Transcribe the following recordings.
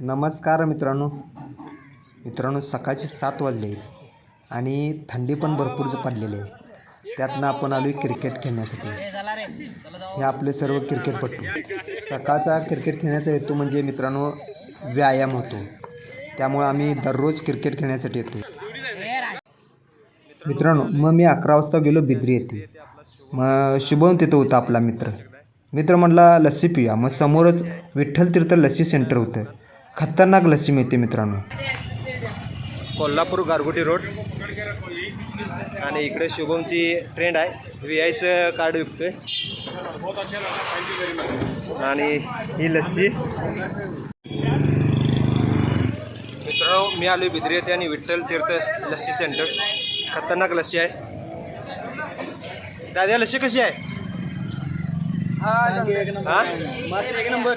नमस्कार मित्रांनो. मित्रांनो सकाळचे सात वाजले आणि थंडी पण भरपूर पडलेली आहे. त्यातनं आपण आलो आहे क्रिकेट खेळण्यासाठी. हे आपले सर्व क्रिकेटपटू सकाळचा क्रिकेट खेळण्याचा हेतू म्हणजे मित्रांनो व्यायाम होतो. त्यामुळे आम्ही दररोज क्रिकेट खेळण्यासाठी येतो मित्रांनो मग मी अकरा वाजता गेलो बिद्री येथे. मग शुभम तिथं होता आपला मित्र. मित्र म्हटला लस्सी पिऊया. मग समोरच विठ्ठल तीर्थ लस्सी सेंटर होतं. खतरनाक लस्सी मिळते मित्रांनो. कोल्हापूर गारगोटी रोड. आणि इकडे शुभमची ट्रेंड आहे. व्ही आयचं कार्ड विकतोय. आणि ही लस्सी. मित्रांनो मी आलो बिद्री येथे आणि विठ्ठल तीर्थ लस्सी सेंटर खतरनाक लस्सी आहे. दादा लस्सी कशी आहे. हा? मस्त एक नंबर.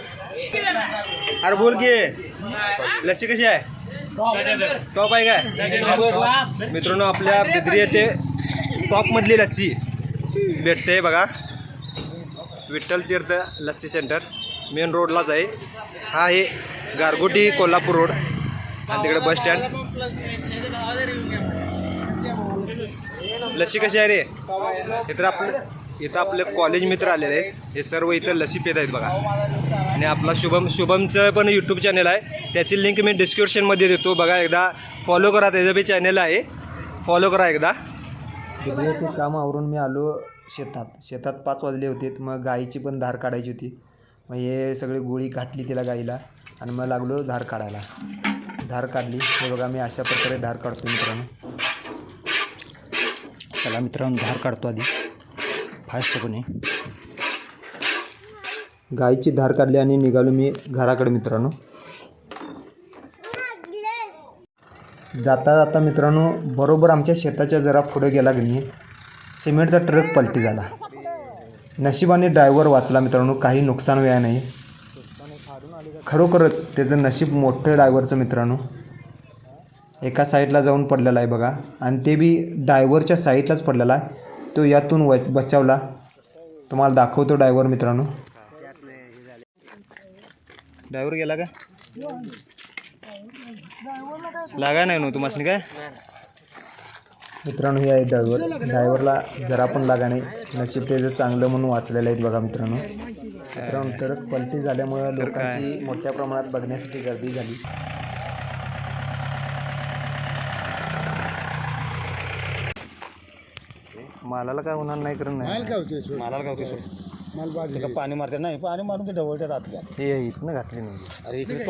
अरे बोल की. लस्सी कशी आहे? टॉप आहे काय? मित्रांनो आपल्या बिद्री येथे टॉपमधली लस्सी भेटते बघा. विठ्ठल तीर्थ लस्सी सेंटर मेन रोडलाच आहे. हा आहे गारगोटी कोल्हापूर रोड. आणि तिकडे बस स्टँड. लस्सी कशी आहे रे? इतर आपलं इथं आपले कॉलेज मित्र आलेले आहेत. हे सर्व इथं लसी पेत आहेत बघा. आणि आपला शुभम शुभमचं पण यूट्यूब चॅनल आहे. त्याची लिंक मी डिस्क्रिप्शनमध्ये देतो. बघा एकदा फॉलो करा. त्याचं बी चॅनल आहे. फॉलो करा एकदा. ते काम आवरून मी आलो शेतात. शेतात पाच वाजले होते. मग गाईची पण धार काढायची होती. मग हे सगळी गोळी घातली तिला गाईला. आणि मग लागलो धार काढायला. धार काढली. हे बघा मी अशा प्रकारे धार काढतो मित्रांनो. चला मित्रांनो धार काढतो आधी. फास्टपणे गाईची धार काढली आणि निघालो मी घराकडे मित्रांनो. जाता जाता मित्रांनो बरोबर आमच्या शेताच्या जरा पुढे गेला की नाही सिमेंटचा ट्रक पलटी झाला. नशिबाने ड्रायव्हर वाचला मित्रांनो काही नुकसान व्हाय नाही. खरोखरच त्याचं नशीब मोठं ड्रायव्हरचं मित्रांनो. एका साईडला जाऊन पडलेला आहे बघा आणि ते बी ड्रायव्हरच्या साईडलाच पडलेला आहे. तो यातून व बचावला. तुम्हाला दाखवतो ड्रायव्हर मित्रांनो. ड्रायव्हर गेला का? लागा नाही ना तुम्हाला काय? मित्रांनो हे आहे ड्रायव्हर ड्रायव्हरला जरा पण लागा नाही. नशीब त्याचं चांगलं म्हणून वाचलेलं आहेत बघा मित्रांनो. मित्रांनो ट्रक पलटी झाल्यामुळं लोकांची मोठ्या प्रमाणात बघण्यासाठी गर्दी झाली. मालाला काय होणार नाही कारण नाही. मालाला गावते सोड पाणी मारते नाही पाणी मारून ते ढवळच्या रातल्या. हे इथनं घातली नाही. अरे इकडे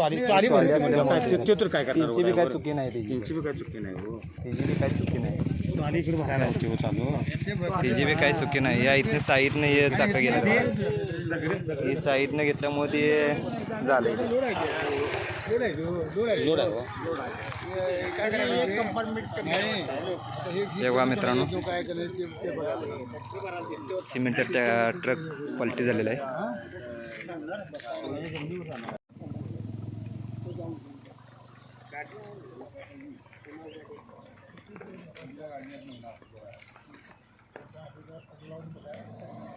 तो तर काय करणार त्यांची बी काय चुकी नाही त्याची. त्यांची बी काय चुकी नाही हो. त्याची बी काय चुकी नाही. तिची बी काय चुकी नाही. या इथनं साईडने हे चाका गेलं ही साईडने घेतल्यामुळे ते झालंय. तेव्हा मित्रांनो सिमेंटचा त्या ट्रक पलटी झालेला आहे. 那不说，到时候他们老人不来。